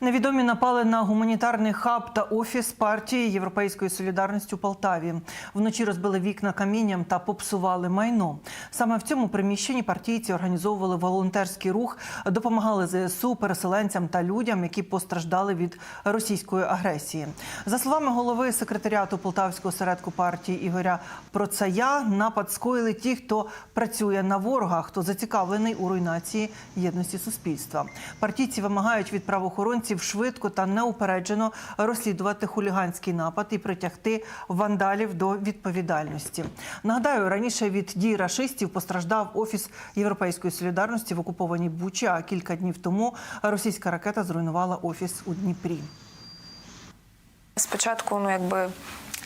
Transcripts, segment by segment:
Невідомі напали на гуманітарний хаб та офіс партії Європейської солідарності у Полтаві. Вночі розбили вікна камінням та попсували майно. Саме в цьому приміщенні партійці організовували волонтерський рух, допомагали ЗСУ, переселенцям та людям, які постраждали від російської агресії. За словами голови секретаріату Полтавського осередку партії Ігоря Процая, напад скоїли ті, хто працює на ворога, хто зацікавлений у руйнації єдності суспільства. Партійці вимагають від правоохоронців швидко та неупереджено розслідувати хуліганський напад і притягти вандалів до відповідальності. Нагадаю, раніше від дій рашистів постраждав офіс Європейської солідарності в окупованій Бучі. А кілька днів тому російська ракета зруйнувала офіс у Дніпрі. Спочатку, ну якби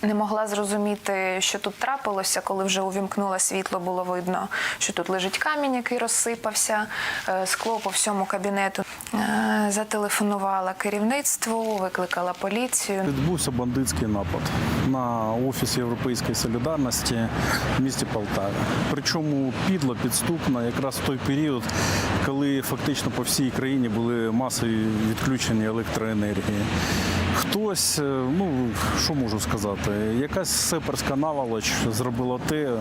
не могла зрозуміти, що тут трапилося, коли вже увімкнула світло, було видно, що тут лежить камінь, який розсипався, е, скло по всьому кабінету. Е, Зателефонувала керівництву, викликала поліцію. Відбувся бандитський напад на офіс Європейської солідарності в місті Полтаві. Причому підло, підступно, якраз в той період, коли фактично по всій країні були масові відключення електроенергії. Хтось, е, ну що можу сказати, якась сеперська наволоч зробила те, е,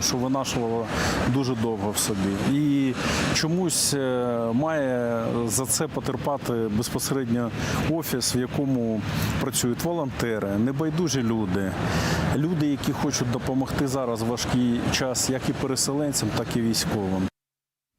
що винашувала дуже довго в собі. І чомусь е, має за це потерпати безпосередньо офіс, в якому працюють волонтери, небайдужі люди, люди, які хочуть допомогти зараз в важкий час як і переселенцям, так і військовим.